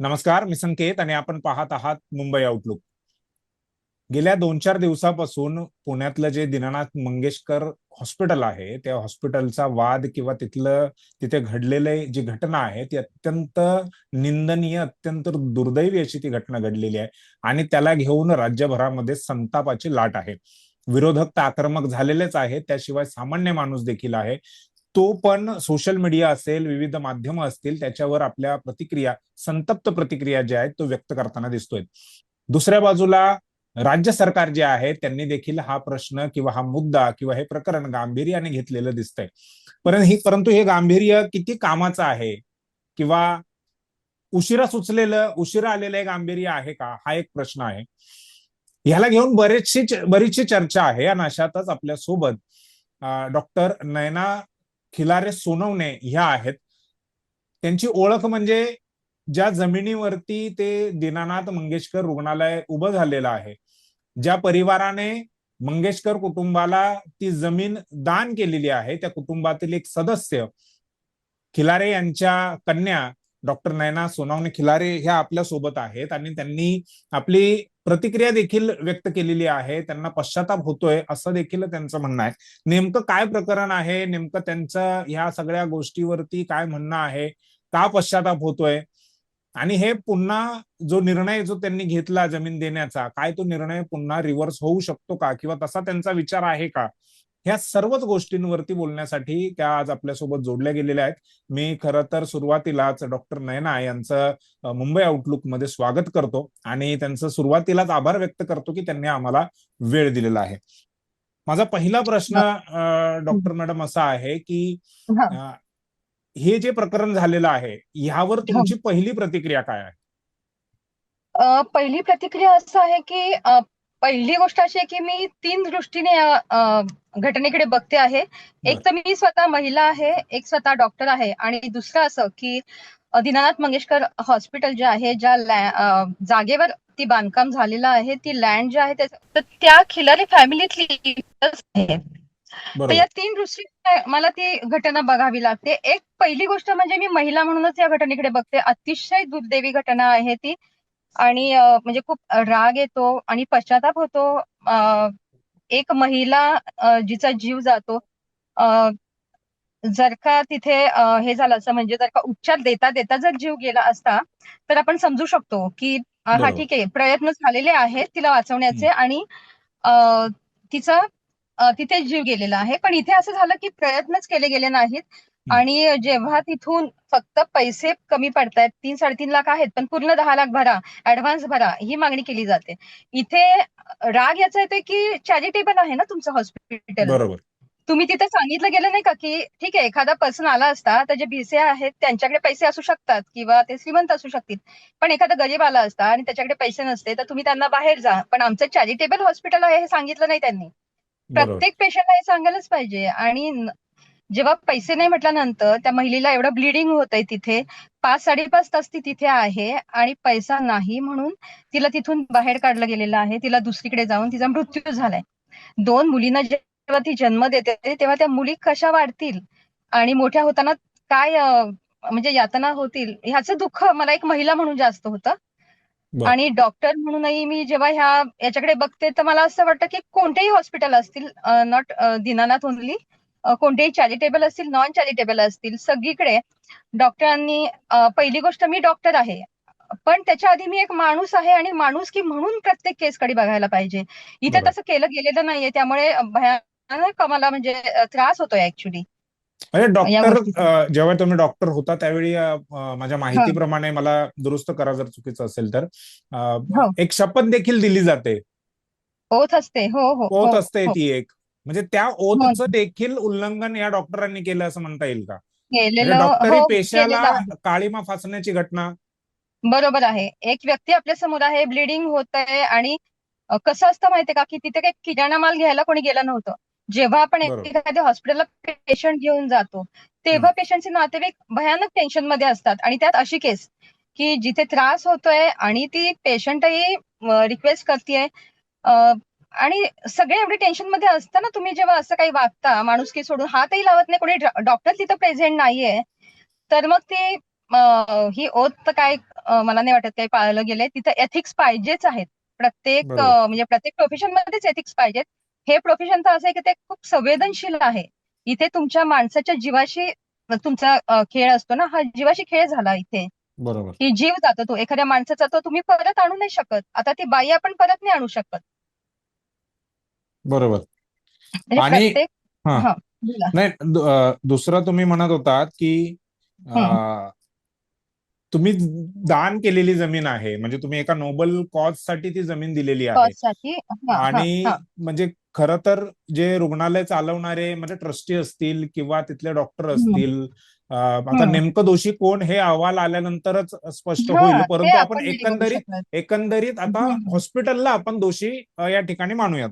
नमस्कार मी संकेत आणि आपण पाहत आहात मुंबई आउटलुक गेल्या दोन चार दिवसापासून पुण्यातलं जे दीनानाथ मंगेशकर हॉस्पिटल आहे त्या हॉस्पिटलचा वाद किंवा तिथलं तिथे घडलेले जी घटना आहे ती अत्यंत निंदनीय अत्यंत दुर्दैवी अशी ती घटना घडलेली आहे आणि त्याला घेऊन राज्यभरामध्ये संतापाची लाट आहे. विरोधक तर आक्रमक झालेलेच आहे त्याशिवाय सामान्य माणूस देखील आहे. तो पण सोशल मीडिया असेल विविध माध्यम असतील त्याच्यावर आपल्या प्रतिक्रिया संतप्त प्रतिक्रिया ज्या आहेत तो व्यक्त करताना दिसतोय. दुसऱ्या बाजूला राज्य सरकार जे आहे त्यांनी देखील हा प्रश्न किंवा हा मुद्दा किंवा हे प्रकरण गांभीर्याने घेतलेलं दिसतंय. परंतु परंतु हे गांभीर्य किती कामाचं आहे? किंवा उशिरा सुचलेलं उशिरा आलेलं गांभीर्य आहे का? हा एक प्रश्न आहे. ह्याला घेऊन बरेचशी बरीचशी चर्चा आहे आणि अशातच आपल्यासोबत डॉक्टर नयना खिलारे सोनवणे ह्या आहेत. त्यांची ओळख म्हणजे ज्या जमिनीवरती ते दीनानाथ मंगेशकर रुग्णालय उभं झालेलं आहे. ज्या परिवाराने मंगेशकर कुटुंबाला ती जमीन दान केलेली आहे त्या कुटुंबातील एक सदस्य खिलारे यांच्या कन्या डॉक्टर नैना सोनावणे खिलारे ह्या आपल्यासोबत आहेत आणि त्यांनी आपली प्रतिक्रिया देखील व्यक्त केलेली आहे. त्यांना पश्चाताप होतोय असं देखील त्यांचं म्हणणं आहे. नेमकं काय प्रकरण आहे? नेमकं त्यांचं ह्या सगळ्या गोष्टीवरती काय म्हणणं आहे? का पश्चाताप होतोय? आणि हे पुन्हा जो निर्णय जो त्यांनी घेतला जमीन देण्याचा काय तो निर्णय पुन्हा रिव्हर्स होऊ शकतो का? किंवा तसा त्यांचा विचार आहे का? ह्या सर्वच गोष्टींवरती बोलण्यासाठी त्या आज आपल्यासोबत जोडल्या गेलेल्या आहेत. मी खरं तर सुरुवातीलाच डॉक्टर नयना यांचं मुंबई आउटलुकमध्ये स्वागत करतो आणि त्यांचं सुरुवातीलाच आभार व्यक्त करतो की त्यांनी आम्हाला वेळ दिलेला आहे. माझा पहिला प्रश्न डॉक्टर मॅडम असा आहे की हे. जे प्रकरण झालेलं आहे ह्यावर तुमची पहिली प्रतिक्रिया काय आहे? पहिली प्रतिक्रिया असं आहे की पहिली गोष्ट अशी आहे की मी तीन दृष्टीने घटनेकडे बघते आहे. एक तर मी स्वतः महिला आहे एक स्वतः डॉक्टर आहे आणि दुसरं असं की दीनानाथ मंगेशकर हॉस्पिटल जे आहे ज्या जागेवर ती बांधकाम झालेलं आहे ती लँड जी आहे तर त्या खिलारी फॅमिलीतली आहे तर या तीन दृष्टी मला ती घटना बघावी लागते. एक पहिली गोष्ट म्हणजे मी महिला म्हणूनच या घटनेकडे बघते. अतिशय दुर्दैवी घटना आहे ती. आणि म्हणजे खूप राग येतो आणि पश्चाताप होतो. एक महिला जिचा जीव जातो. जर का तिथे हे झालं असं म्हणजे जर का उपचार देता देता जर जीव गेला असता तर आपण समजू शकतो की हा ठीक आहे प्रयत्न झालेले आहेत तिला वाचवण्याचे आणि तिचा तिथे जीव गेलेला आहे. पण इथे असं झालं की प्रयत्नच केले गेले नाहीत. आणि जेव्हा तिथून फक्त पैसे कमी पडतायत तीन साडेतीन लाख आहेत पण पूर्ण दहा लाख भरा ऍडव्हान्स भरा ही मागणी केली जाते. इथे राग याचा येते की चॅरिटेबल आहे ना तुमचं हॉस्पिटल बरोबर. तुम्ही तिथे सांगितलं गेलं नाही का की ठीक आहे एखादा पर्सन आला असता त्याचे बीसे आहेत त्यांच्याकडे पैसे असू शकतात किंवा ते श्रीमंत असू शकतील. पण एखादा गरीब आला असता आणि त्याच्याकडे पैसे नसते तर तुम्ही त्यांना बाहेर जा. पण आमचं चॅरिटेबल हॉस्पिटल आहे हे सांगितलं नाही त्यांनी. प्रत्येक पेशंटला हे सांगायलाच पाहिजे. आणि जेव्हा पैसे नाही म्हटल्यानंतर त्या महिलेला एवढं ब्लिडिंग होत आहे तिथे पाच साडेपाच तास ती तिथे आहे आणि पैसा नाही म्हणून तिला तिथून बाहेर काढलं गेलेलं आहे. तिला दुसरीकडे जाऊन तिचा मृत्यू झालाय. दोन मुलींना जेव्हा ती जन्म देते तेव्हा त्या मुली कशा वाढतील आणि मोठ्या होताना काय म्हणजे यातना होतील ह्याचं दुःख मला एक महिला म्हणून जास्त होतं. आणि डॉक्टर म्हणूनही मी जेव्हा ह्या याच्याकडे बघते तर मला असं वाटतं की कोणतेही हॉस्पिटल असतील नॉट दीनानाथ ओनली कोणतेही चॅरिटेबल असतील नॉन चॅरिटेबल असतील सगळीकडे डॉक्टरांनी पहिली गोष्ट मी डॉक्टर आहे. पण त्याच्या आधी मी एक माणूस आहे आणि माणूस की म्हणून प्रत्येक केसकडे बघायला पाहिजे. इथे तसं केलं गेलेलं नाहीये. त्यामुळे भयानक मला म्हणजे त्रास होतोय ऍक्च्युली म्हणजे डॉक्टर जेव्हा तुम्ही डॉक्टर होता त्यावेळी माझ्या माहितीप्रमाणे मला दुरुस्त करा जर चुकीचं असेल तर. एक शपथ देखील दिली जाते. ओथ असते. हो हो ओथ असते ती एक. म्हणजे त्या ओथचं देखील उल्लंघन या डॉक्टरांनी केलं असं म्हणता येईल का? डॉक्टरी पेशाला काळीमा फासण्याची घटना. बरोबर आहे. एक व्यक्ती आपल्यासमोर आहे ब्लिडिंग होत आहे आणि कसं असतं माहितीये का? की तिथे काही किराणा माल घ्यायला कोणी गेलं नव्हतं. जेव्हा आपण एखाद्या हॉस्पिटलला पेशंट घेऊन जातो तेव्हा पेशंटचे नातेवाईक भयानक टेन्शनमध्ये असतात. आणि त्यात अशी केस की जिथे त्रास होतोय आणि ती पेशंटही रिक्वेस्ट करतेय आणि सगळे एवढे टेन्शनमध्ये असताना तुम्ही जेव्हा असं काही वागता माणुसकी सोडून हातही लावत नाही कोणी डॉक्टर तिथं प्रेझेंट नाहीये तर मग ते ही ओथ तर काय मला नाही वाटत काही पाळलं गेलंय. तिथं एथिक्स पाहिजेच आहेत. प्रत्येक म्हणजे प्रत्येक प्रोफेशन मध्येच एथिक्स पाहिजेत. हे प्रोफेशन तर असं आहे की ते खूप संवेदनशील आहे. इथे तुमच्या माणसाच्या जीवाशी तुमचा खेळ असतो ना हा जीवाशी खेळ झाला इथे. बरोबर. की जीव जातो तो. एखाद्या माणसाचा तो तुम्ही परत आणू नाही शकत. आता ती बाई आपण परत नाही आणू शकत. बरोबर म्हणजे आणि- हा. नाही दुसरं तुम्ही म्हणत होतात की तुम्ही दान केलेली जमीन आहे म्हणजे तुम्ही एका नोबल कॉजसाठी ती जमीन दिलेली आहे आणि. म्हणजे खरं तर जे रुग्णालय चालवणारे म्हणजे ट्रस्टी असतील किंवा तिथले डॉक्टर असतील आता. नेमकं दोषी कोण हे अहवाल आल्यानंतरच स्पष्ट होईल परंतु आपण एकंदरीत. एकंदरीत आता. हॉस्पिटलला आपण दोषी या ठिकाणी मानूयात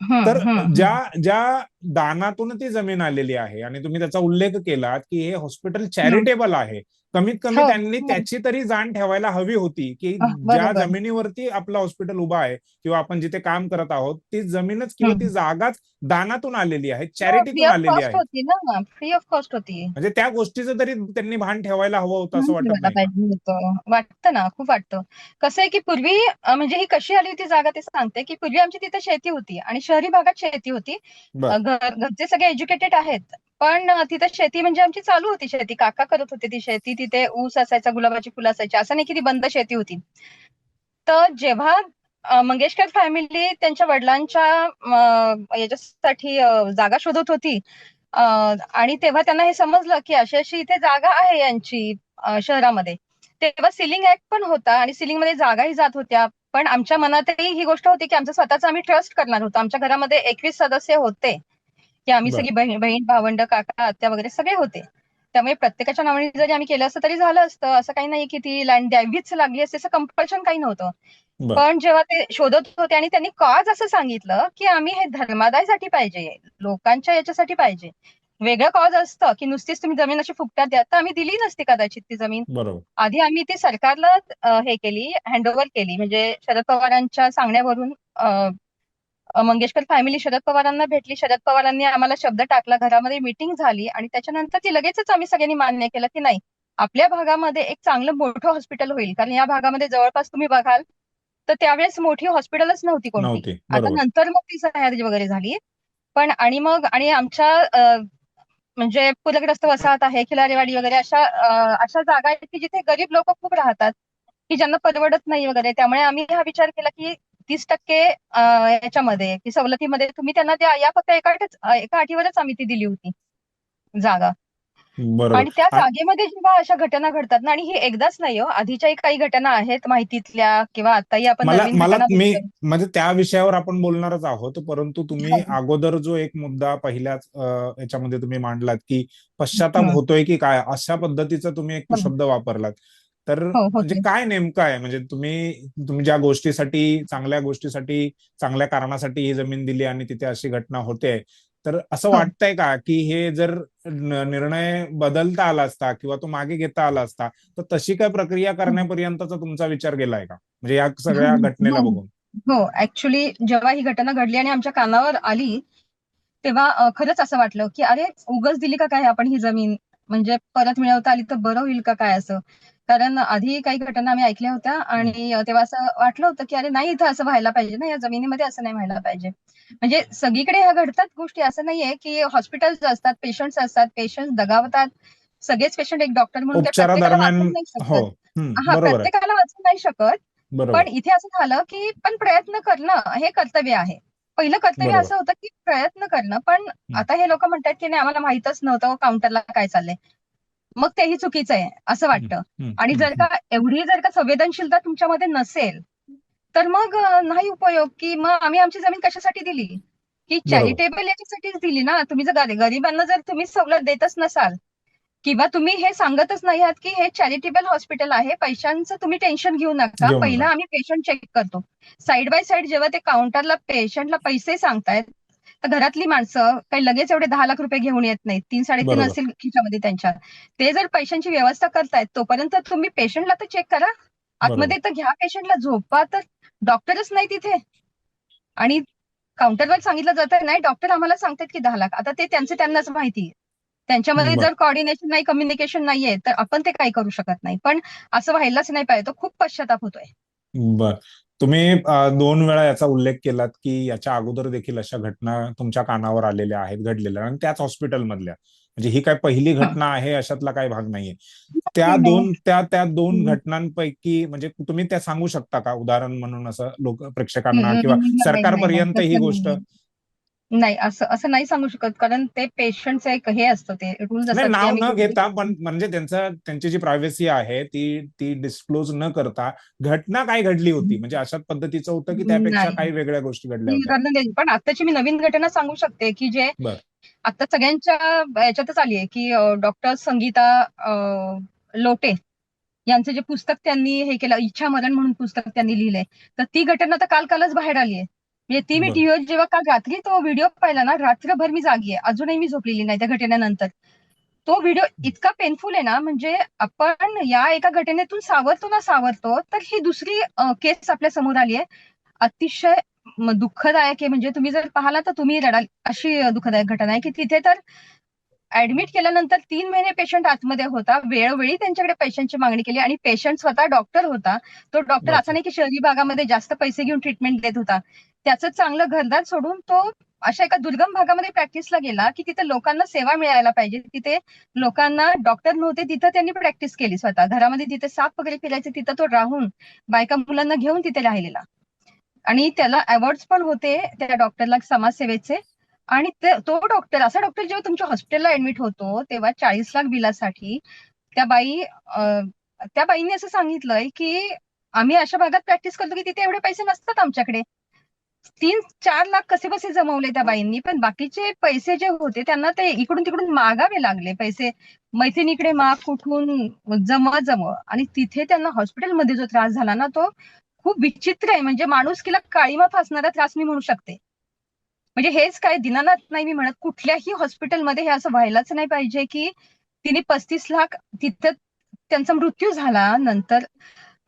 तर. ज्या ज्या दानातून ती जमीन आलेली आहे आणि तुम्ही त्याचा उल्लेख केलात की हे हॉस्पिटल चॅरिटेबल आहे कमीत कमी हो, त्यांनी हो. त्याची तरी जाण ठेवायला हवी होती की हा, ज्या बरोबर. जमिनीवरती आपलं हॉस्पिटल उभं आहे किंवा आपण जिथे काम करत आहोत ती जमीनच किंवा ती. जागाच दानातून आलेली आहे फ्री चॅरिटीतून ऑफ आलेली कॉस्ट आहे होती ना फ्री ऑफ कॉस्ट होती म्हणजे त्या गोष्टीचं तरी त्यांनी भान ठेवायला हवं होतं असं वाटत ठेवायला नाही का? पाहिजे होतं वाटतं ना खूप वाटतं कसं आहे की पूर्वी अं, म्हणजे ही कशी आली होती जागा ते सांगते की पूर्वी आमची तिथे शेती होती आणि शहरी भागात शेती होती बर. अं, घर- घरचे सगळे एज्युकेटेड आहेत पण तिथं तिथे शेती म्हणजे आमची चालू होती शेती. काका करत होते ती शेती. तिथे ऊस असायचा गुलाबाची फुलं असायची. असं नाही की ती बंद शेती होती. तर जेव्हा मंगेशकर फॅमिली त्यांच्या वडिलांच्या याच्यासाठी जागा शोधत होती आणि तेव्हा त्यांना हे समजलं की अशी अशी इथे जागा आहे यांची शहरामध्ये. तेव्हा सिलिंग ऍक्ट पण होता आणि सिलिंगमध्ये जागाही जात होत्या. पण आमच्या मनातही ही गोष्ट होती की आमचं स्वतःच आम्ही ट्रस्ट करणार होतो. आमच्या घरामध्ये एकवीस सदस्य होते. की आम्ही. सगळी बहीण बहीण भावंड काका आत्या वगैरे सगळे होते. त्यामुळे प्रत्येकाच्या नावाने जरी आम्ही केलं असतं तरी झालं असतं. असं काही नाही की ती लँड द्यावीच लागली असते असं कंपल्शन काही नव्हतं. पण जेव्हा ते शोधत होते आणि त्यांनी कॉज असं सांगितलं की आम्ही हे धर्मादायसाठी पाहिजे लोकांच्या याच्यासाठी पाहिजे. वेगळं कॉज असतं की नुसतीच तुम्ही जमीन अशी फुकटात द्या तर आम्ही दिली नसती कदाचित ती जमीन. आधी आम्ही ती सरकारला हे केली हँडओव्हर केली. म्हणजे शरद पवारांच्या सांगण्यावरून मंगेशकर फॅमिली शरद पवारांना भेटली. शरद पवारांनी आम्हाला शब्द टाकला. घरामध्ये मीटिंग झाली आणि त्याच्यानंतर ती लगेचच आम्ही सगळ्यांनी मान्य केलं की नाही आपल्या भागामध्ये एक चांगलं मोठं हॉस्पिटल होईल. कारण या भागामध्ये जवळपास तुम्ही बघाल तर त्यावेळेस मोठी हॉस्पिटलच नव्हती कोणती. आता नंतर मग ती सह्याद्री वगैरे झाली. पण आणि मग आणि आमच्या म्हणजे पूरग्रस्त वसाहत आहे खिलारेवाडी वगैरे अशा अशा जागा आहेत की जिथे गरीब लोक खूप राहतात की ज्यांना परवडत नाही वगैरे. त्यामुळे आम्ही हा विचार केला की तीस टक्के याच्यामध्ये की सवलतीमध्ये तुम्ही त्यांना द्या या फक्त एका एका अटीवरच आम्ही ती दिली होती जागा आणि त्या जागेमध्ये जेव्हा अशा घटना घडतात ना आणि ही एकदाच नाही हो आधीच्याही काही घटना आहेत माहितीतल्या किंवा आताही आपण मला मी. म्हणजे त्या विषयावर आपण बोलणारच आहोत परंतु तुम्ही हो. अगोदर जो एक मुद्दा पहिल्याच याच्यामध्ये तुम्ही मांडलात की पश्चाताप. होतोय की काय अशा पद्धतीचा तुम्ही एक. शब्द वापरलात तर हो म्हणजे होते काय नेमकं आहे म्हणजे तुम्ही तुम्ही ज्या गोष्टीसाठी चांगल्या गोष्टीसाठी चांगल्या कारणासाठी ही जमीन दिली आणि तिथे अशी घटना होते तर असं हो. वाटतंय का की हे जर निर्णय बदलता आला असता किंवा तो मागे घेता आला असता तर तशी काय प्रक्रिया करण्यापर्यंतचा तुमचा विचार गेलाय का म्हणजे या सगळ्या. घटनेला. बघून हो ऍक्च्युली जेव्हा ही घटना घडली आणि आमच्या कानावर आली तेव्हा खरंच असं वाटलं की अरे उगच दिली का काय आपण ही जमीन म्हणजे परत मिळवता आली तर बरं होईल का काय असं? कारण आधी काही घटना आम्ही ऐकल्या होत्या आणि तेव्हा असं वाटलं होतं की अरे नाही इथं असं व्हायला पाहिजे ना या जमिनीमध्ये असं नाही व्हायला पाहिजे. म्हणजे सगळीकडे ह्या घडतात गोष्टी. असं नाहीये की हॉस्पिटल्स असतात पेशंट्स असतात पेशंट्स दगावतात. सगळेच पेशंट एक डॉक्टर म्हणून हो. हा प्रत्येकाला वाचवू नाही शकत. पण इथे असं झालं की पण प्रयत्न करणं हे कर्तव्य आहे. पहिलं कर्तव्य. असं होतं की प्रयत्न करणं पण आता हे लोक म्हणतात की नाही आम्हाला माहितच नव्हतं काउंटरला काय चाललंय. मग तेही चुकीचं आहे असं वाटतं. आणि जर का एवढी जर का संवेदनशीलता तुमच्यामध्ये नसेल तर मग नाही उपयोग की मग आम्ही आमची जमीन कशासाठी दिली? की चॅरिटेबल याच्यासाठीच दिली ना. तुम्ही जर गरी- गरिबांना जर तुम्ही सवलत देतच नसाल किंवा तुम्ही हे सांगतच नाही आहात की हे चॅरिटेबल हॉस्पिटल आहे पैशांचं तुम्ही टेन्शन घेऊ नका. पहिला आम्ही पेशंट चेक करतो. साईड बाय साईड जेव्हा ते काउंटरला पेशंटला पैसे सांगतायत तर घरातली माणसं काही लगेच एवढे दहा लाख रुपये घेऊन येत नाहीत. तीन साडेतीन. असतील खिशामध्ये त्यांच्या. ते जर पैशांची व्यवस्था करतायत तोपर्यंत तुम्ही पेशंटला तर चेक करा. आतमध्ये तर घ्या पेशंटला झोपा तर डॉक्टरच नाही तिथे. आणि काउंटरवर सांगितलं जातं नाही डॉक्टर आम्हाला सांगतात की दहा लाख. आता ते त्यांचं त्यांनाच माहिती त्यांच्यामध्ये. जर कॉर्डिनेशन नाही कम्युनिकेशन नाहीये तर आपण ते काही करू शकत नाही पण असं व्हायलाच नाही पाहिजे तो खूप पश्चाताप होतोय बर तुम्ही दोन वेळा याचा उल्लेख केलात की याच्या अगोदर देखील अशा घटना तुमच्या कानावर आलेल्या आहेत घडलेल्या आणि त्याच हॉस्पिटलमधल्या म्हणजे ही काय पहिली. घटना आहे अशातला काही भाग नाहीये त्या. दोन त्या त्या दोन. घटनांपैकी म्हणजे तुम्ही त्या सांगू शकता का उदाहरण म्हणून असं लोक प्रेक्षकांना किंवा सरकारपर्यंत ही गोष्ट. नाही असं असं नाही सांगू शकत कारण ते पेशंटचं एक हे असतं ते रूल नाही असतात नाव न घेता पण म्हणजे त्यांचं त्यांची जी प्रायव्हसी आहे ती ती डिस्क्लोज न करता घटना काय घडली होती म्हणजे अशाच पद्धतीचं होतं की त्यापेक्षा. काही वेगळ्या गोष्टी घडल्या होत्या. पण आताची मी नवीन घटना सांगू शकते की जे. आता सगळ्यांच्या याच्यातच आली आहे की डॉक्टर संगीता लोटे यांचं जे पुस्तक त्यांनी हे केलं इच्छा मरण म्हणून पुस्तक त्यांनी लिहिलंय तर ती घटना तर काल कालच बाहेर आली आहे म्हणजे ती मी. टीव्हीवर जेव्हा काल रात्री तो व्हिडिओ पाहिला ना रात्रभर मी जागी आहे. अजूनही मी झोपलेली नाही त्या घटनेनंतर. तो व्हिडिओ इतका पेनफुल आहे ना म्हणजे आपण या एका घटनेतून सावरतो ना सावरतो तर ही दुसरी केस आपल्यासमोर आली आहे. अतिशय दुःखदायक आहे. म्हणजे तुम्ही जर पाहिला तर तुम्ही रडाल अशी दुःखदायक घटना आहे की तिथे तर ऍडमिट केल्यानंतर तीन महिने पेशंट आतमध्ये होता. वेळोवेळी त्यांच्याकडे पैशांची मागणी केली आणि पेशंट स्वतः डॉक्टर होता. तो डॉक्टर. असा नाही की शहरी भागामध्ये जास्त पैसे घेऊन ट्रीटमेंट देत होता. त्याचं चांगलं घरदार सोडून तो अशा एका दुर्गम भागामध्ये प्रॅक्टिसला गेला की तिथे लोकांना सेवा मिळायला पाहिजे. तिथे लोकांना डॉक्टर नव्हते तिथं त्यांनी प्रॅक्टिस केली स्वतः. घरामध्ये तिथे साप वगैरे फिरायचे तिथं तो राहून बायका मुलांना घेऊन तिथे राहिलेला. आणि त्याला अवॉर्ड पण होते त्या डॉक्टरला समाजसेवेचे. आणि तो डॉक्टर असा डॉक्टर जेव्हा तुमच्या हॉस्पिटलला ऍडमिट होतो तेव्हा चाळीस लाख बिलासाठी त्या बाई त्या बाईने असं सांगितलंय की आम्ही अशा भागात प्रॅक्टिस करतो की तिथे एवढे पैसे नसतात आमच्याकडे. तीन चार लाख कसे कसे जमवले त्या बाईंनी पण बाकीचे पैसे जे होते त्यांना ते इकडून तिकडून मागावे लागले. पैसे मैत्रिणीकडे माग कुठून जमव जमव आणि तिथे त्यांना हॉस्पिटलमध्ये जो त्रास झाला ना तो खूप विचित्र आहे. म्हणजे माणुसकीला काळीमा फासणारा त्रास मी म्हणू शकते. म्हणजे हेच काय दिनानाथ नाही मी म्हणत कुठल्याही हॉस्पिटलमध्ये हे असं व्हायलाच नाही पाहिजे की तिने पस्तीस लाख तिथं त्यांचा मृत्यू झाला नंतर.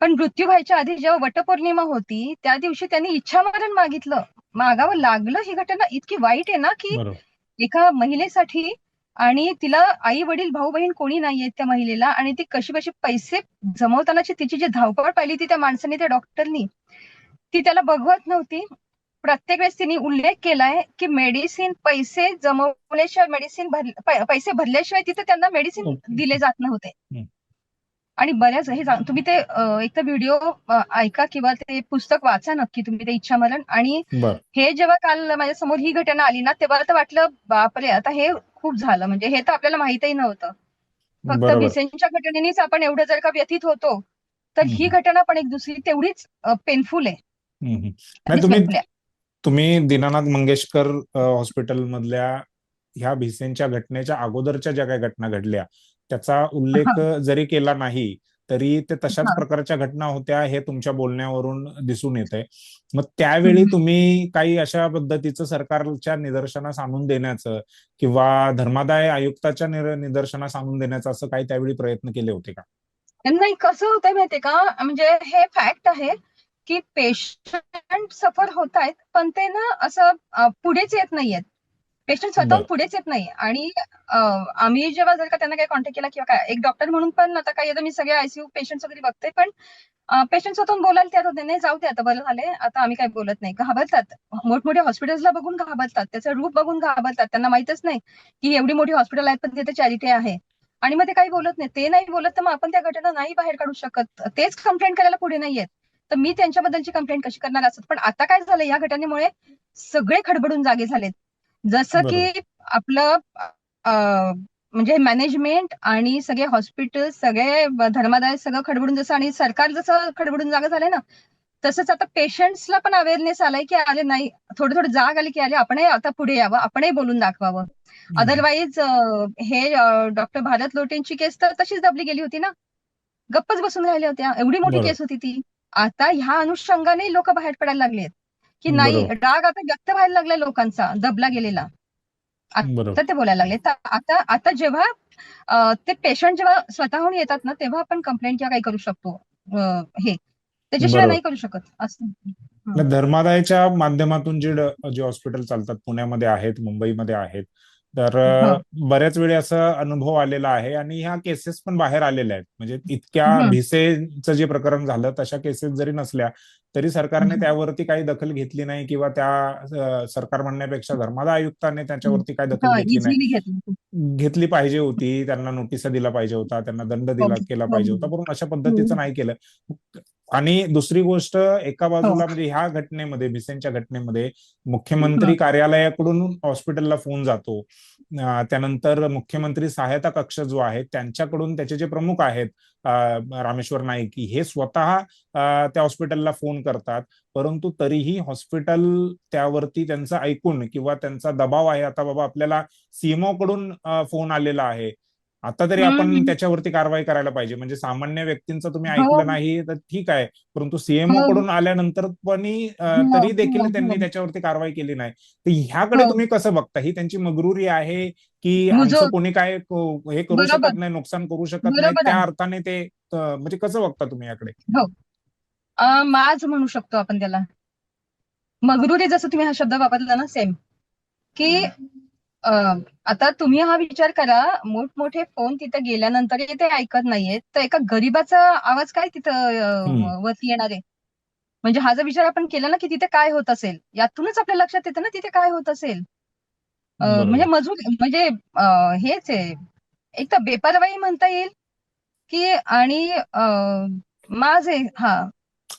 पण मृत्यू व्हायच्या आधी जेव्हा वटपौर्णिमा होती त्या दिवशी त्यांनी इच्छामरण मागितलं. मागावं लागलं ही घटना इतकी वाईट आहे ना की एका महिलेसाठी आणि तिला आई वडील भाऊ बहीण कोणी नाहीयेत त्या महिलेला आणि ती कशी कशी पैसे जमवतानाची तिची जी धावपळ पाहिली ती त्या माणसाने त्या डॉक्टरनी ती त्याला बघवत नव्हती. प्रत्येक वेळेस तिने उल्लेख केलाय की मेडिसिन पैसे जमवल्याशिवाय मेडिसिन भर पैसे भरल्याशिवाय तिथे त्यांना मेडिसिन ओके. दिले जात नव्हते. आणि बऱ्याच हे तुम्ही ते एक तर व्हिडिओ ऐका किंवा ते पुस्तक वाचा नक्की तुम्ही ते इच्छा मरण. आणि हे जेव्हा काल माझ्यासमोर ही घटना आली ना तेव्हा तर वाटलं बापरे आता हे खूप झालं. म्हणजे हे तर आपल्याला माहितही नव्हतं. फक्त भिसेंच्या घटनेनेच आपण एवढं जर का व्यथित होतो तर ही. घटना पण एक दुसरी तेवढीच पेनफुल आहे. तुम्ही दीनानाथ मंगेशकर अ, हॉस्पिटलमधल्या ह्या भिसेंच्या घटनेच्या अगोदरच्या ज्या काही घटना घडल्या त्याचा उल्लेख जरी केला नाही तरी ते तशाच. प्रकारच्या घटना होत्या हे तुमच्या बोलण्यावरून दिसून येत आहे मग त्यावेळी. तुम्ही काही अशा पद्धतीचं सरकारच्या निदर्शनास आणून देण्याचं किंवा धर्मादाय आयुक्ताच्या निदर्शनास आणून देण्याचं असं काही त्यावेळी प्रयत्न केले होते का नाही कसं होतंय माहितीये का म्हणजे हे फॅक्ट आहे की पेशंट सफर होत आहेत पण ते ना असं पुढेच येत नाहीयेत. पेशंट स्वतःहून. पुढेच येत नाही आणि आम्ही जेव्हा जर का त्यांना काही कॉन्टॅक्ट केला किंवा काय एक डॉक्टर म्हणून पण आता काही आता मी सगळे आयसीयू पेशंट वगैरे बघते पण पेशंट स्वतःहून बोलायला त्यात होते नाही जाऊ दे आता बरं झाले आता आम्ही काय बोलत नाही. घाबरतात. मोठमोठ्या हॉस्पिटल्सला बघून घाबरतात. त्याचं रूप बघून घाबरतात. त्यांना माहितच नाही की एवढी मोठी हॉस्पिटल आहेत पण तिथे चॅरिटी आहे. आणि मग ते काही बोलत नाही. ते नाही बोलत तर मग आपण त्या घटना नाही बाहेर काढू शकत. तेच कंप्लेंट करायला पुढे नाही येत तर मी त्यांच्याबद्दलची कंप्लेंट कशी करणार असत पण आता काय झालं या घटनेमुळे सगळे खडबडून जागे झालेत. जसं की आपलं म्हणजे मॅनेजमेंट आणि सगळे हॉस्पिटल सगळे धर्मादाय सगळं खडबडून जसं आणि सरकार जसं खडबडून जागा झालंय ना तसंच आता पेशंट्सला पण अवेअरनेस आलाय की अरे नाही. थोडं थोडं जाग आली की अरे आपणही आता पुढे यावं आपणही बोलून दाखवावं. अदरवाईज हे डॉक्टर भारत लोटेंची केस तर तशीच दबली गेली होती ना. गप्पच बसून राहिल्या होत्या. एवढी मोठी. केस होती ती. आता ह्या अनुषंगाने लोक बाहेर पडायला लागलेत. की नाही. राग आता व्यक्त व्हायला लागलाय लोकांचा दबला गेलेला. तर ते बोलायला लागले. तर आता आता जेव्हा ते पेशंट जेव्हा स्वतःहून येतात ना तेव्हा आपण कंप्लेंट किंवा काही करू शकतो. हे. त्याच्याशिवाय. नाही करू शकत. असं. धर्मादायच्या माध्यमातून जे जे हॉस्पिटल चालतात पुण्यामध्ये आहेत मुंबईमध्ये आहेत तर बऱ्याच वेळी असं अनुभव आलेला आहे आणि ह्या केसेस पण बाहेर आलेल्या आहेत म्हणजे इतक्या. भिसेचं जे प्रकरण झालं तशा केसेस जरी नसल्या तरी सरकारने. त्यावरती काही दखल घेतली नाही किंवा त्या सरकार म्हणण्यापेक्षा धर्मादाय आयुक्ताने त्याच्यावरती काही दखल घेतली नाही घेतलं पाहिजे होती त्यांना नोटिसा दिला पाहिजे होता त्यांना दंड दिला केला पाहिजे. होता पण अशा पद्धतीचं. नाही केलं आणि दुसरी गोष्ट एका बाजूला हो. म्हणजे ह्या घटनेमध्ये भिसेंच्या घटनेमध्ये मुख्यमंत्री. कार्यालयाकडून हॉस्पिटलला फोन जातो त्यानंतर मुख्यमंत्री सहायता कक्ष जो आहे त्यांच्याकडून त्याचे जे प्रमुख आहेत रामेश्वर नाईक हे स्वतः त्या हॉस्पिटलला फोन करतात परंतु तरीही हॉस्पिटल त्यावरती त्यांचं ऐकून किंवा त्यांचा दबाव आहे आता बाबा आपल्याला सीएमओ कडून फोन आलेला आहे आता तरी आपण. त्याच्यावरती कारवाई करायला पाहिजे म्हणजे सामान्य व्यक्तींचं तुम्ही हो. ऐकलं नाही तर ठीक आहे परंतु सीएमओ हो. कडून आल्यानंतर पण हो, तरी देखील त्यांनी. त्याच्यावरती कारवाई केली नाही तर ह्याकडे. तुम्ही कसं बघता ही त्यांची मगरुरी आहे की. आमचं कोणी काय हे करू. शकत नाही नुकसान करू शकत नाही त्या. अर्थाने ते म्हणजे कसं बघता तुम्ही याकडे माज म्हणू शकतो आपण त्याला. मगरुरी जसं तुम्ही हा शब्द वापरला ना सेम की आता तुम्ही हा विचार करा मोठमोठे फोन तिथे गेल्यानंतरही ते ऐकत नाहीयेत तर एका गरीबाचा आवाज काय तिथं. वरती येणार आहे? म्हणजे हा जर विचार आपण केला ना की तिथे काय होत असेल? यातूनच आपल्या लक्षात येतं ना तिथे काय होत असेल. म्हणजे मजूर म्हणजे हेच आहे. एक तर बेपरवाई म्हणता येईल की आणि आहे हा.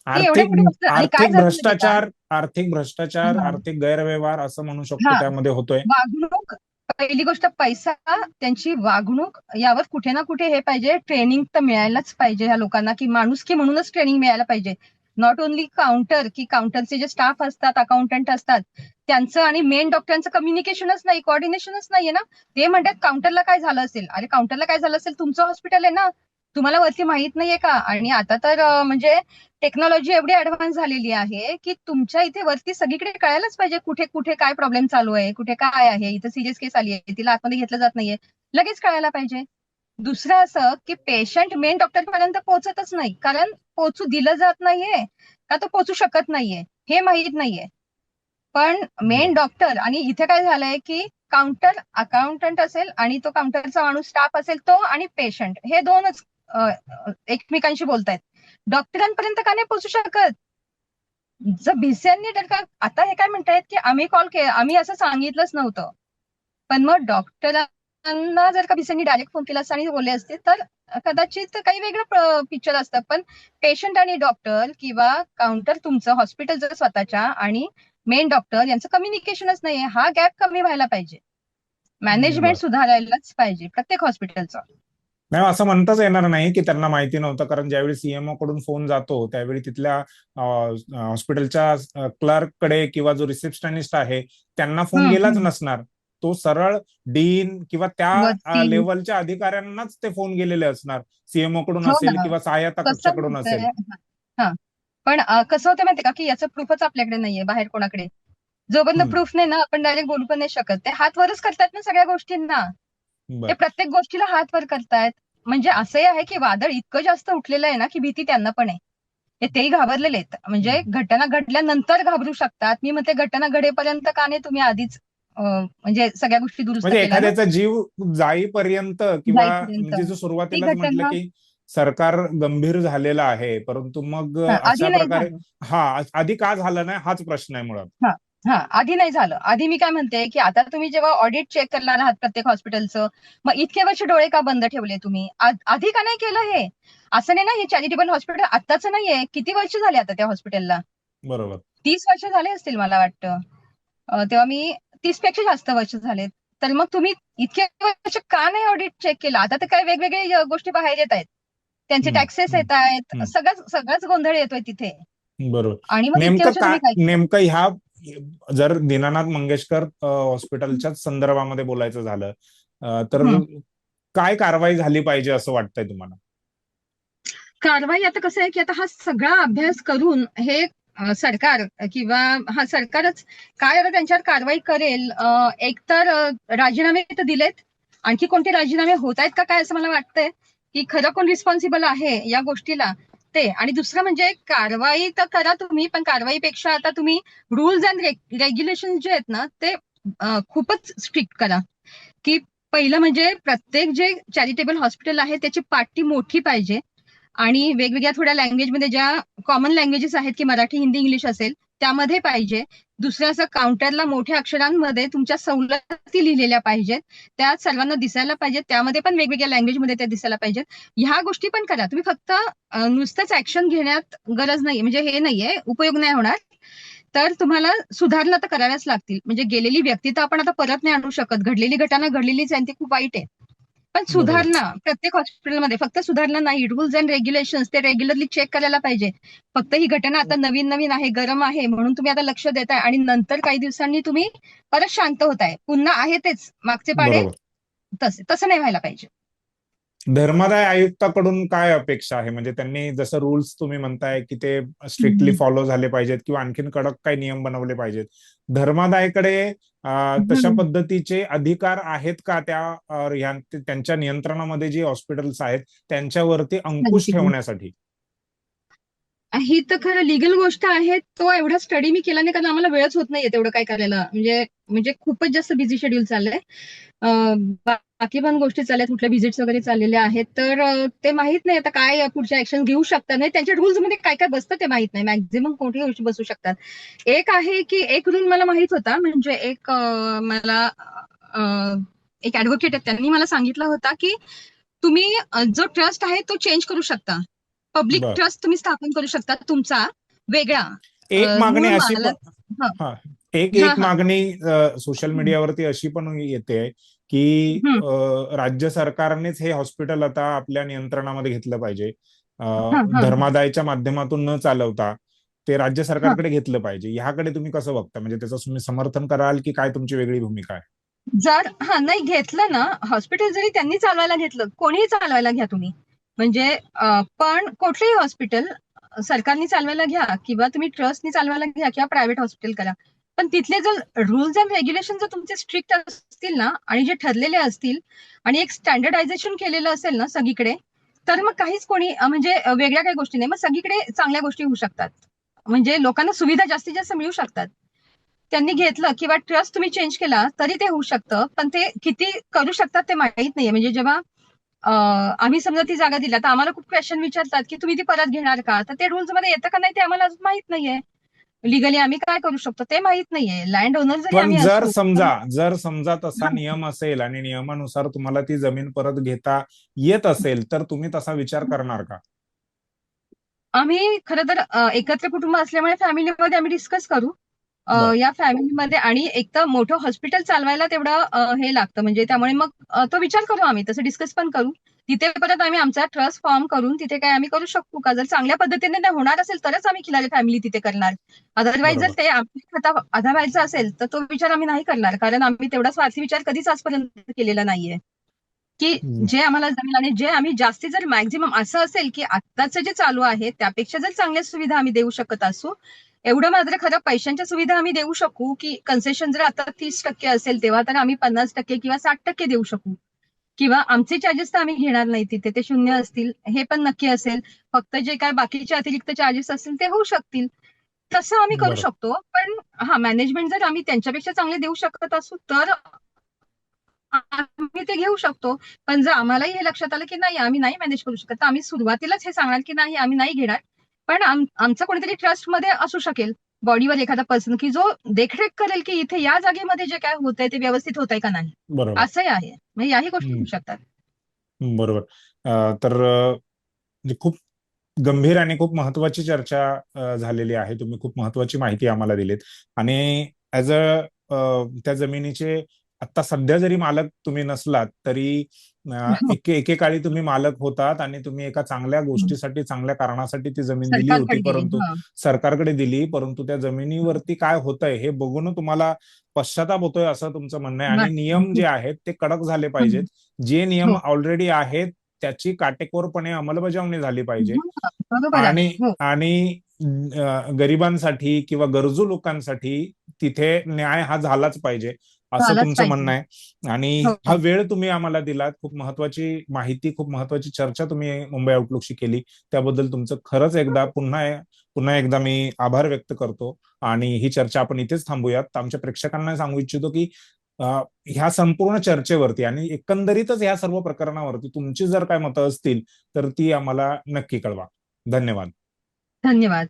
आर्थिक आर्थिक का? भ्रष्टाचार आर्थिक भ्रष्टाचार. आर्थिक गैरव्यवहार असं म्हणू शकतो. त्यामध्ये होतोय. वागणूक पहिली गोष्ट पैसा त्यांची वागणूक यावर कुठे ना कुठे हे पाहिजे. ट्रेनिंग तर मिळायलाच पाहिजे ह्या लोकांना की माणुसकी म्हणूनच ट्रेनिंग मिळायला पाहिजे. नॉट ओन्ली काउंटर की काउंटरचे जे स्टाफ असतात अकाउंटंट असतात त्यांचं आणि मेन डॉक्टरांचं कम्युनिकेशनच नाही कोऑर्डिनेशनच नाहीये ना? ते म्हणतात काउंटरला काय झालं असेल? अरे काउंटरला काय झालं असेल? तुमचं हॉस्पिटल आहे ना? तुम्हाला वरती माहीत नाहीये का? आणि आता तर म्हणजे टेक्नॉलॉजी एवढी ऍडव्हान्स झालेली आहे की तुमच्या इथे वरती सगळीकडे कळायलाच पाहिजे कुठे कुठे काय प्रॉब्लेम चालू आहे कुठे काय आहे. इथं सिरियस केस आली आहे तिला आतमध्ये घेतलं जात नाहीये. लगेच कळायला पाहिजे. दुसरं असं की पेशंट मेन डॉक्टर पर्यंत पोहोचतच नाही. कारण पोहोचू दिलं जात नाहीये का तो पोहोचू शकत नाहीये हे माहीत नाहीये. पण मेन डॉक्टर आणि इथे काय झालंय की काउंटर अकाउंटंट असेल आणि तो काउंटरचा माणूस स्टाफ असेल तो आणि पेशंट हे दोनच एकमेकांशी बोलतायत. डॉक्टरांपर्यंत का नाही पोहोचू शकत? जर भिसेंनी तर का? आता हे काय म्हणतायत की आम्ही कॉल के आम्ही असं सांगितलंच नव्हतं. पण मग डॉक्टरांना जर का भिसेंनी डायरेक्ट फोन केला असता आणि बोलले असते तर कदाचित काही वेगळं पिक्चर असतं. पण पेशंट आणि डॉक्टर किंवा काउंटर तुमचं हॉस्पिटल जर स्वतःच्या आणि मेन डॉक्टर यांचं कम्युनिकेशनच नाहीये हा गॅप कमी व्हायला पाहिजे. मॅनेजमेंट. सुधारायलाच पाहिजे प्रत्येक हॉस्पिटलचं नाही असं म्हणताच येणार नाही की त्यांना माहिती नव्हतं कारण ज्यावेळी सीएमओ कडून फोन जातो त्यावेळी तिथल्या हॉस्पिटलच्या क्लर्ककडे किंवा जो रिसेप्शनिस्ट आहे त्यांना फोन गेलाच. नसणार. तो सरळ डीन किंवा त्या. लेवलच्या अधिकाऱ्यांनाच ते फोन गेलेले असणार. सीएमओ कडून हो असेल. किंवा सहायता कसं कक्षाकडून असेल. पण कसं होतं माहितीये का की याचं प्रूफच आपल्याकडे नाहीये बाहेर कोणाकडे. जोपर्यंत. प्रूफ नाही ना आपण डायरेक्ट बोलू पण नाही शकत. ते हात वरच करतात ना सगळ्या गोष्टींना. ते प्रत्येक गोष्टीला हात वर करतायत. म्हणजे असंही आहे की वादळ इतकं जास्त उठलेलं आहे ना की भीती त्यांना पण आहे. ते तेही घाबरलेले आहेत. म्हणजे. घटना घडल्यानंतर घाबरू शकतात. मी म्हणते घटना घडेपर्यंत का नाही तुम्ही आधीच अं, म्हणजे सगळ्या गोष्टी दुरुस्त म्हणजे केल्या ना? एखाद्याचा जीव जाईपर्यंत किंवा जाईपर्यंत. म्हणजे जो सुरुवातीलाच ती घटना- म्हटलं की सरकार गंभीर झालेलं आहे परंतु मग हा, आधी अशा नाही प्रकारे झालं. हा आधी का झालं नाही हाच प्रश्न आहे मुळात. हा आधी नाही झालं. आधी मी काय म्हणते की आता तुम्ही जेव्हा ऑडिट चेक करणार आहात प्रत्येक हॉस्पिटलचं मग इतके वर्ष डोळे का बंद ठेवले तुम्ही? आधी का नाही केलं हे? असं नाही ना हे चॅरिटेबल हॉस्पिटल आत्ताच नाहीये. किती वर्ष झाले आता त्या हॉस्पिटलला बरोबर. तीस वर्ष झाले असतील मला वाटतं. तेव्हा मी तीसपेक्षा जास्त वर्ष झालेत. तर मग तुम्ही इतके वर्ष का नाही ऑडिट चेक केलं? आता तर काय वेगवेगळे अं, गोष्टी बाहेर येत आहेत. त्यांचे टॅक्सेस येत आहेत. हम्म. सगळंच गोंधळ येतोय तिथे. बरोबर. आणि नेमकं ह्या जर दीनानाथ मंगेशकर अ, हॉस्पिटलच्याच संदर्भामध्ये बोलायचं झालं तर. काय कारवाई झाली पाहिजे असं वाटतंय तुम्हाला? कारवाई आता कसं आहे की आता हा सगळा अभ्यास करून हे सरकार किंवा हा सरकारच काय आता त्यांच्यावर कारवाई करेल एकतर राजीनामे तर दिलेत. आणखी कोणते राजीनामे होत आहेत का काय असं मला वाटतंय की खरं कोण रिस्पॉन्सिबल आहे या गोष्टीला? ते आणि दुसरं म्हणजे कारवाई तर करा तुम्ही पण कारवाईपेक्षा आता तुम्ही रुल्स अँड रेग्युलेशन जे आहेत ना ते खूपच स्ट्रिक्ट करा. की पहिलं म्हणजे प्रत्येक जे चॅरिटेबल हॉस्पिटल आहे त्याची पाठी मोठी पाहिजे. आणि वेगवेगळ्या थोड्या लँग्वेजमध्ये ज्या कॉमन लँग्वेजेस आहेत की मराठी हिंदी इंग्लिश असेल त्यामध्ये पाहिजे. दुसरं असं काउंटरला मोठ्या अक्षरांमध्ये तुमच्या सवलती लिहिलेल्या पाहिजेत. त्या सर्वांना दिसायला पाहिजेत. त्यामध्ये पण वेगवेगळ्या लँग्वेजमध्ये त्या दिसायला पाहिजेत. ह्या गोष्टी पण करा. तुम्ही फक्त नुसतंच ऍक्शन घेण्यात गरज नाही म्हणजे हे नाहीये. उपयोग नाही होणार. तर तुम्हाला सुधारणा तर कराव्याच लागतील. म्हणजे गेलेली व्यक्ती तर आपण आता परत नाही आणू शकत. घडलेली घटना घडलेलीच आहे आणि ती खूप वाईट आहे. पण सुधारणा प्रत्येक हॉस्पिटलमध्ये फक्त सुधारणा नाही. रुल्स अँड रेग्युलेशन्स ते रेग्युलरली चेक करायला पाहिजे. फक्त ही घटना आता नवीन नवीन आहे गरम आहे म्हणून तुम्ही आता लक्ष देताय आणि नंतर काही दिवसांनी तुम्ही परत शांत होताय पुन्हा आहे तेच मागचे पाडे. तसे तसं नाही व्हायला पाहिजे. धर्मादाय आयुक्ताकडून काय अपेक्षा आहे म्हणजे त्यांनी जसं रूल्स तुम्ही म्हणताय की ते स्ट्रिक्टली. फॉलो झाले पाहिजेत किंवा आणखीन कडक काही नियम बनवले पाहिजेत धर्मादायकडे तशा. पद्धतीचे अधिकार आहेत का त्या त्यांच्या नियंत्रणामध्ये जे हॉस्पिटल्स आहेत त्यांच्यावरती अंकुश. ठेवण्यासाठी ही तर खरं लिगल गोष्ट आहे. तो एवढा स्टडी मी केला नाही कारण आम्हाला वेळच होत नाहीये तेवढं काय करायला. म्हणजे म्हणजे खूपच जास्त बिझी शेड्यूल चाललंय. बाकी पण गोष्टी चालल्या कुठल्या व्हिजिट्स वगैरे चाललेल्या आहेत. तर ते माहीत नाही. आता काय पुढच्या ऍक्शन घेऊ शकतात नाही. त्यांच्या रूल्समध्ये काय काय बसतं ते माहीत नाही. मॅक्झिमम कोणत्या गोष्टी बसू शकतात. एक आहे की एक रूल मला माहीत होता. म्हणजे एक मला एक ऍडव्होकेट आहेत. त्यांनी मला सांगितलं होता की तुम्ही जो ट्रस्ट आहे तो चेंज करू शकता. पब्लिक बर. ट्रस्ट तुम्ही स्थापन करू शकता तुमचा वेगळा. एक अं, मागणी अशी पण हा. एक हा, एक हा. मागणी सोशल मीडियावरती अशी पण येते की हम्म. अ, राज्य सरकारनेच हे हॉस्पिटल आता आपल्या नियंत्रणामध्ये घेतलं पाहिजे. अ, हा, हा. धर्मादायच्या माध्यमातून न चालवता ते राज्य सरकारकडे घेतलं पाहिजे. ह्याकडे तुम्ही कसं बघता? म्हणजे त्याचं तुम्ही समर्थन कराल की काय तुमची वेगळी भूमिका आहे? जर हा नाही घेतलं ना. हॉस्पिटल जरी त्यांनी चालवायला घेतलं कोणीही चालवायला घ्या तुम्ही. म्हणजे पण कुठलेही हॉस्पिटल सरकारने चालवायला घ्या किंवा तुम्ही ट्रस्टनी चालवायला घ्या किंवा प्रायव्हेट हॉस्पिटल करा. पण तिथले जर रुल्स अँड रेग्युलेशन जर तुमचे स्ट्रिक्ट असतील ना आणि जे ठरलेले असतील आणि एक स्टँडर्डायझेशन केलेलं असेल ना सगळीकडे तर मग काहीच कोणी म्हणजे वेगळ्या काही गोष्टी नाही. मग सगळीकडे चांगल्या गोष्टी होऊ शकतात. म्हणजे लोकांना सुविधा जास्तीत जास्त मिळू शकतात. त्यांनी घेतलं किंवा ट्रस्ट तुम्ही चेंज केला तरी ते होऊ शकतं पण ते किती करू शकतात ते माहीत नाहीये. म्हणजे जेव्हा आम्ही समजा ती जागा दिला. तर आम्हाला खूप क्वेश्चन विचारतात की तुम्ही ती परत घेणार का? तर ते रुल्समध्ये येतं का नाही ते आम्हाला अजून माहीत नाहीये. लिगली आम्ही काय करू शकतो ते माहीत नाहीये. लँड ओनर जरी समजा जर समजा तसा. नियम असेल आणि नियमानुसार तुम्हाला ती जमीन परत घेता येत असेल तर तुम्ही तसा विचार करणार का? आम्ही खरं तर एकत्र कुटुंब असल्यामुळे फॅमिलीमध्ये आम्ही डिस्कस करू. या फॅमिलीमध्ये आणि एक तर मोठं हॉस्पिटल चालवायला तेवढं हे लागतं. म्हणजे त्यामुळे मग तो विचार करू आम्ही. तसं डिस्कस पण करू. तिथे परत आम्ही आमचा ट्रस्ट फॉर्म करून तिथे काय आम्ही करू शकतो का? जर चांगल्या पद्धतीने ते होणार असेल तरच आम्ही खिलारी फॅमिली तिथे करणार. अदरवाईज जर. ते खाता आधा व्हायचं असेल तर तो विचार आम्ही नाही करणार. कारण आम्ही तेवढा स्वार्थी विचार कधीच आजपर्यंत केलेला नाहीये. की. जे आम्हाला जमेल आणि जे आम्ही जास्तीत जर मॅक्झिमम असं असेल की आत्ताचं जे चालू आहे त्यापेक्षा जर चांगल्या सुविधा आम्ही देऊ शकत असू एवढं मात्र खरं पैशांच्या सुविधा आम्ही देऊ शकू की कन्सेशन जर आता तीस टक्के असेल तेव्हा तर आम्ही पन्नास टक्के किंवा साठ टक्के देऊ शकू. किंवा आमचे चार्जेस तर आम्ही घेणार नाही तिथे ते शून्य असतील हे पण नक्की असेल. फक्त जे काय बाकीचे अतिरिक्त चार्जेस असतील ते होऊ शकतील. तसं आम्ही करू. शकतो पण हा मॅनेजमेंट जर आम्ही त्यांच्यापेक्षा चांगले देऊ शकत असू तर आम्ही ते घेऊ शकतो. पण जर आम्हालाही हे लक्षात आलं की नाही आम्ही नाही मॅनेज करू शकत तर आम्ही सुरुवातीलाच हे सांगणार की नाही आम्ही नाही घेणार. पण आम- आमचा कोणीतरी ट्रस्टमध्ये असू शकेल बॉडीवर एखादा पर्सन की जो देखरेख करेल की इथे या जागेमध्ये जे काय होत आहे ते व्यवस्थित होत आहे का नाही. बरोबर. असंही आहे. म्हणजे याही गोष्टी. होऊ शकतात. बरोबर. तर म्हणजे खूप गंभीर आणि खूप महत्वाची चर्चा झालेली आहे. तुम्ही खूप महत्वाची माहिती आम्हाला दिलीत. आणि ऍज अ त्या जमिनीचे आता सध्या जरी मालक तुम्ही नसलात तरी एके एकेकाळी तुम्ही मालक होतात आणि तुम्ही एका चांगल्या गोष्टीसाठी चांगल्या कारणासाठी ती जमीन दिली होती. परंतु. सरकारकडे दिली परंतु त्या जमिनीवरती काय होतंय हे बघून तुम्हाला पश्चाताप होतोय असं तुमचं म्हणणं आहे आणि. नियम जे आहेत ते कडक झाले पाहिजेत जे नियम हो. ऑलरेडी आहेत त्याची काटेकोरपणे अंमलबजावणी झाली पाहिजे हा, आणि हो. आणि गरिबांसाठी किंवा गरजू लोकांसाठी तिथे न्याय हा झालाच पाहिजे असं तुमचं. म्हणणं आहे. आणि हो. हा वेळ तुम्ही आम्हाला दिलात. खूप महत्वाची माहिती खूप महत्वाची चर्चा तुम्ही मुंबई आउटलुकशी केली. त्याबद्दल तुमचं खरंच एकदा पुन्हा पुन्हा एकदा मी आभार व्यक्त करतो. आणि ही चर्चा आपण इथेच थांबूयात. आमच्या प्रेक्षकांना सांगू इच्छितो की ह्या संपूर्ण चर्चेवरती आणि एकंदरीतच ह्या सर्व प्रकरणावरती तुमची जर काय मतं असतील तर ती आम्हाला नक्की कळवा. धन्यवाद. धन्यवाद.